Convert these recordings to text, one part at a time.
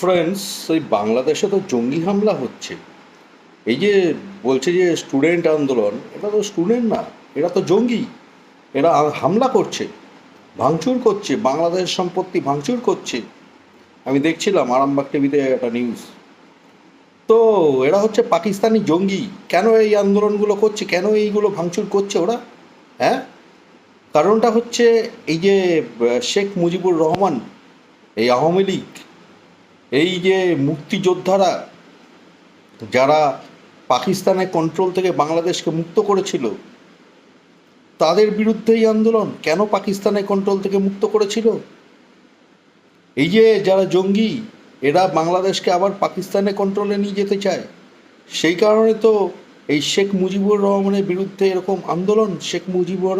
Friends এই বাংলাদেশে তো জঙ্গি হামলা হচ্ছে। এই যে বলছে যে স্টুডেন্ট আন্দোলন, এটা তো স্টুডেন্ট না, এরা তো জঙ্গি। এরা হামলা করছে, ভাঙচুর করছে বাংলাদেশ সম্পত্তি ভাঙচুর করছে। আমি দেখছিলাম আরামবাগ টিভিতে একটা নিউজ তো এরা হচ্ছে পাকিস্তানি জঙ্গি, কেন এই আন্দোলনগুলো করছে, কেন এইগুলো ভাঙচুর করছে ওরা? হ্যাঁ? কারণটা হচ্ছে এই যে শেখ মুজিবুর রহমান, এই আওয়ামী লীগ এই যে মুক্তিযোদ্ধারা যারা পাকিস্তানের কন্ট্রোল থেকে বাংলাদেশকে মুক্ত করেছিল, তাদের বিরুদ্ধে এই আন্দোলন কেন পাকিস্তানের কন্ট্রোল থেকে মুক্ত করেছিল? এই যে যারা জঙ্গি, এরা বাংলাদেশকে আবার পাকিস্তানের কন্ট্রোলে নিয়ে যেতে চায়, সেই কারণে তো এই শেখ মুজিবুর রহমানের বিরুদ্ধে এরকম আন্দোলন, শেখ মুজিবুর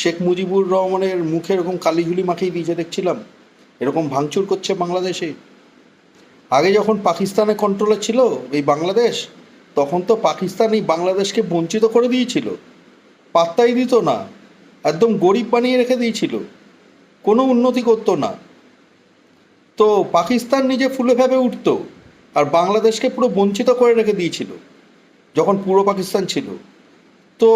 শেখ মুজিবুর রহমানের মুখে এরকম কালিঝুলি মাখিয়ে দিয়েছে দেখছিলাম, এরকম ভাঙচুর করছে বাংলাদেশে। আগে যখন পাকিস্তানের কন্ট্রোলে ছিল এই বাংলাদেশ, তখন তো পাকিস্তান এই বাংলাদেশকে বঞ্চিত করে দিয়েছিল। পাত্তাই দিত না। একদম গরিব বানিয়ে রেখে দিয়েছিল। কোনো উন্নতি করতো না। তো পাকিস্তান নিজে ফুলে ফেপে উঠত আর বাংলাদেশকে পুরো বঞ্চিত করে রেখে দিয়েছিল, যখন পুরো পাকিস্তান ছিল। তো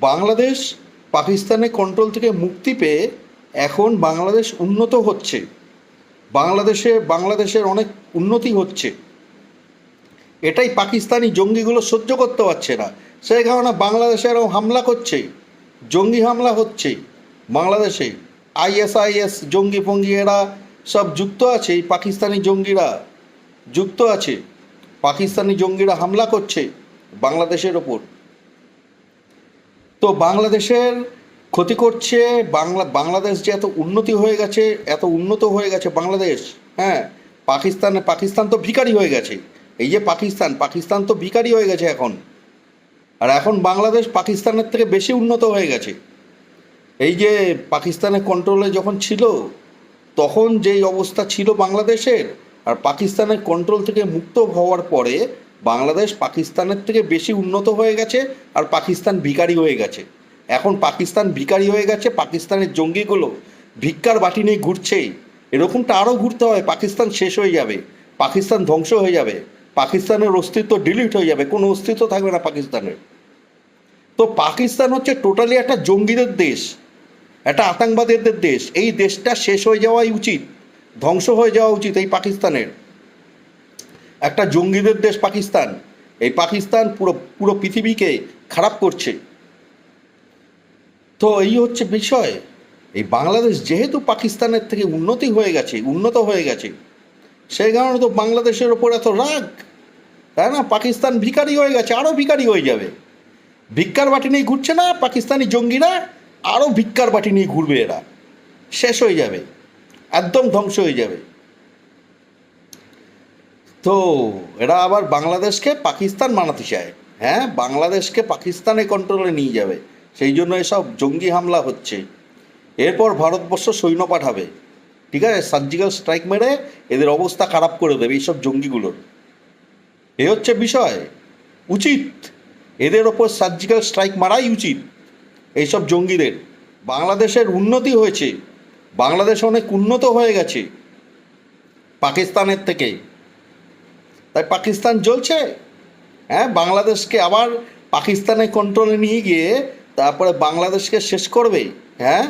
বাংলাদেশ পাকিস্তানের কন্ট্রোল থেকে মুক্তি পেয়ে এখন বাংলাদেশ উন্নত হচ্ছে। বাংলাদেশে, বাংলাদেশের অনেক উন্নতি হচ্ছে। এটাই পাকিস্তানি জঙ্গিগুলো সহ্য করতে পারছে না। সেই কারণে বাংলাদেশে এরকম হামলা করছে। জঙ্গি হামলা হচ্ছে। বাংলাদেশে আইএসআইএস জঙ্গি ফঙ্গি এরা সব যুক্ত আছে, এই পাকিস্তানি জঙ্গিরা যুক্ত আছে। পাকিস্তানি জঙ্গিরা হামলা করছে বাংলাদেশের ওপর। তো বাংলাদেশের ক্ষতি করছে, বাংলা, বাংলাদেশ যে এত উন্নতি হয়ে গেছে, এত উন্নত হয়ে গেছে বাংলাদেশ হ্যাঁ? পাকিস্তান পাকিস্তান তো ভিখারি হয়ে গেছে। এই যে পাকিস্তান পাকিস্তান তো ভিখারি হয়ে গেছে এখন। আর এখন বাংলাদেশ পাকিস্তানের থেকে বেশি উন্নত হয়ে গেছে। এই যে পাকিস্তানের কন্ট্রোলে যখন ছিল, তখন যেই অবস্থা ছিল বাংলাদেশের, আর পাকিস্তানের কন্ট্রোল থেকে মুক্ত হওয়ার পরে বাংলাদেশ পাকিস্তানের থেকে বেশি উন্নত হয়ে গেছে, আর পাকিস্তান ভিখারি হয়ে গেছে। এখন পাকিস্তান ভিকারি হয়ে গেছে, পাকিস্তানের জঙ্গিগুলো ভিক্ষার বাটি নিয়ে ঘুরছে এরকমটা আরও ঘুরতে হয়, পাকিস্তান শেষ হয়ে যাবে, পাকিস্তান ধ্বংস হয়ে যাবে, পাকিস্তানের অস্তিত্ব ডিলিট হয়ে যাবে, কোনো অস্তিত্ব থাকবে না পাকিস্তানের। তো পাকিস্তান হচ্ছে টোটালি একটা জঙ্গিদের দেশ, একটা আতঙ্কবাদীদের দেশ, এই দেশটা শেষ হয়ে যাওয়াই উচিত, ধ্বংস হয়ে যাওয়া উচিত এই পাকিস্তানের। একটা জঙ্গিদের দেশ পাকিস্তান, এই পাকিস্তান পুরো পুরো পৃথিবীকে খারাপ করছে। তো এই হচ্ছে বিষয়। এই বাংলাদেশ যেহেতু পাকিস্তানের থেকে উন্নতি হয়ে গেছে, উন্নত হয়ে গেছে, সেই কারণে তো বাংলাদেশের ওপর এত রাগ। তাই না? পাকিস্তান ভিখারি হয়ে গেছে আরও ভিখারি হয়ে যাবে। ভিক্ষার বাটি নিয়ে ঘুরছে না, পাকিস্তানি জঙ্গিরা আরও ভিক্ষার বাটি নিয়ে ঘুরবে এরা। শেষ হয়ে যাবে, একদম ধ্বংস হয়ে যাবে। তো এরা আবার বাংলাদেশকে পাকিস্তান বানাতে চায়। হ্যাঁ বাংলাদেশকে পাকিস্তানে কন্ট্রোলে নিয়ে যাবে। সেই জন্য এসব জঙ্গি হামলা হচ্ছে। এরপর ভারতবর্ষ সৈন্য পাঠাবে। ঠিক আছে? সার্জিক্যাল স্ট্রাইক মেরে এদের অবস্থা খারাপ করে দেবে এইসব জঙ্গিগুলোর। এ হচ্ছে বিষয়। উচিত। এদের ওপর সার্জিক্যাল স্ট্রাইক মারাই উচিত এইসব জঙ্গিদের। বাংলাদেশের উন্নতি হয়েছে। বাংলাদেশ অনেক উন্নত হয়ে গেছে পাকিস্তানের থেকে। তাই পাকিস্তান জ্বলছে। হ্যাঁ বাংলাদেশকে আবার পাকিস্তানের কন্ট্রোলে নিয়ে গিয়ে তারপরে বাংলাদেশকে শেষ করবে হ্যাঁ?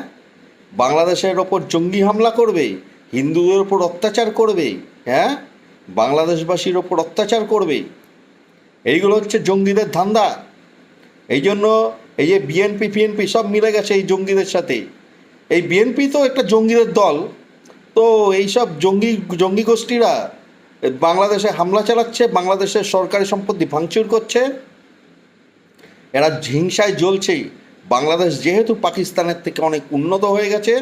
বাংলাদেশের ওপর জঙ্গি হামলা করবে, হিন্দুদের ওপর অত্যাচার করবে হ্যাঁ? বাংলাদেশবাসীর ওপর অত্যাচার করবে। এইগুলো হচ্ছে জঙ্গিদের ধান্দা। এই জন্য এই যে বিএনপি ফিএনপি সব মিলে গেছে এই জঙ্গিদের সাথে। এই বিএনপি তো একটা জঙ্গিদের দল। তো এইসব জঙ্গি জঙ্গি গোষ্ঠীরা বাংলাদেশে হামলা চালাচ্ছে, বাংলাদেশের সরকারি সম্পত্তি ভাঙচুর করছে। এরা হিংসায় জ্বলছেই। বাংলাদেশ যেহেতু পাকিস্তানের থেকে অনেক উন্নত হয়ে গেছে,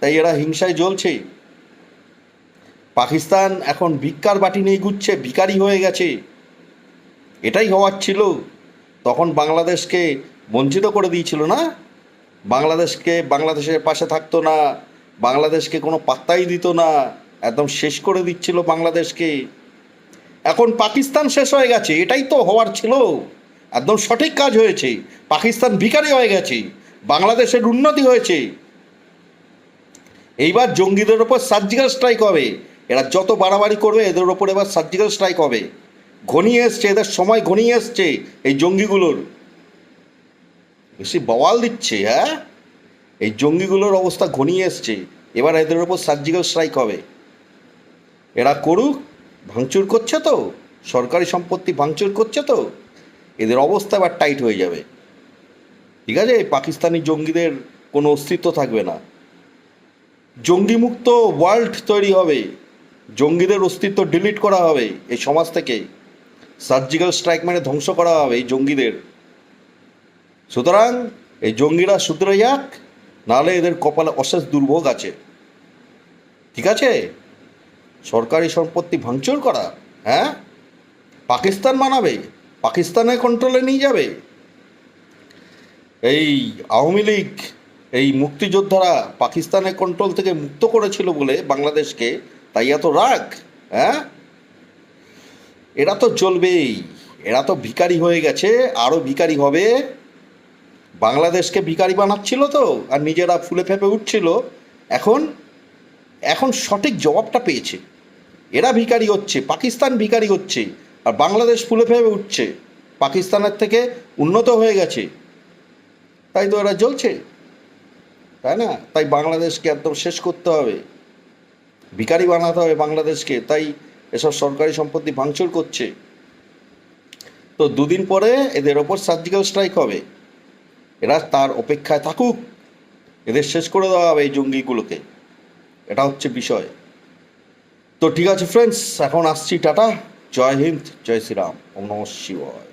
তাই এরা হিংসায় জ্বলছে পাকিস্তান এখন ভিক্ষার বাটি নিয়ে ঘুরছে, ভিখারি হয়ে গেছে। এটাই হওয়ার ছিল। তখন বাংলাদেশকে বঞ্চিত করে দিয়েছিল না? বাংলাদেশকে, বাংলাদেশের পাশে থাকতো না? বাংলাদেশকে কোনো পাত্তাই দিত না? একদম শেষ করে দিচ্ছিল বাংলাদেশকে। এখন পাকিস্তান শেষ হয়ে গেছে, এটাই তো হওয়ার ছিল। একদম সঠিক কাজ হয়েছে। পাকিস্তান ভিখারি হয়ে গেছে। বাংলাদেশের উন্নতি হয়েছে। এইবার জঙ্গিদের ওপর সার্জিক্যাল স্ট্রাইক হবে। এরা যত বাড়াবাড়ি করবে, এদের ওপর এবার সার্জিক্যাল স্ট্রাইক হবে। ঘনিয়ে এসছে, এদের সময় ঘনিয়ে এসছে এই জঙ্গিগুলোর। বেশি বওয়াল দিচ্ছে হ্যাঁ? এই জঙ্গিগুলোর অবস্থা ঘনিয়ে এসছে। এবার এদের ওপর সার্জিক্যাল স্ট্রাইক হবে। এরা করুক, ভাঙচুর করছে তো? সরকারি সম্পত্তি ভাঙচুর করছে তো? এদের অবস্থা এবার টাইট হয়ে যাবে। ঠিক আছে? পাকিস্তানি জঙ্গিদের কোনো অস্তিত্ব থাকবে না। জঙ্গিমুক্ত ওয়ার্ল্ড তৈরি হবে। জঙ্গিদের অস্তিত্ব ডিলিট করা হবে এই সমাজ থেকে। সার্জিক্যাল স্ট্রাইক মানে ধ্বংস করা হবে এই জঙ্গিদের। সুতরাং এই জঙ্গিরা শুধরে যাক, নাহলে এদের কপালে অশেষ দুর্ভোগ আছে। ঠিক আছে? সরকারি সম্পত্তি ভাঙচুর করা হ্যাঁ? পাকিস্তান মানাবে। পাকিস্তানের কন্ট্রোলে নিয়ে যাবে। এই আওয়ামী লীগ, এই মুক্তিযোদ্ধারা পাকিস্তানের কন্ট্রোল থেকে মুক্ত করেছিল বলে বাংলাদেশকে, তাই এত রাগ হ্যাঁ? এরা তো চলবেই এরা তো ভিখারি হয়ে গেছে আরও ভিখারি হবে। বাংলাদেশকে ভিখারি বানাচ্ছিল তো, আর নিজেরা ফুলে ফেপে উঠছিল। এখন এখন সঠিক জবাবটা পেয়েছে। এরা ভিখারি হচ্ছে, পাকিস্তান ভিখারি হচ্ছে। আর বাংলাদেশ ফুলে ফেপে উঠছে। পাকিস্তানের থেকে উন্নত হয়ে গেছে। তাই তো এরা জ্বলছে। তাই না? তাই বাংলাদেশকে একদম শেষ করতে হবে। ভিকারি বানাতে হবে বাংলাদেশকে। তাই এসব সরকারি সম্পত্তি ভাঙচুর করছে। তো দুদিন পরে এদের ওপর সার্জিক্যাল স্ট্রাইক হবে। এরা তার অপেক্ষায় থাকুক। এদের শেষ করে দেওয়া হবে এই জঙ্গিগুলোকে। এটা হচ্ছে বিষয়। তো ঠিক আছে ফ্রেন্ডস এখন আসছি, টাটা। জয় হিন্দ জয় শ্রীরাম ওম নম শিবায়।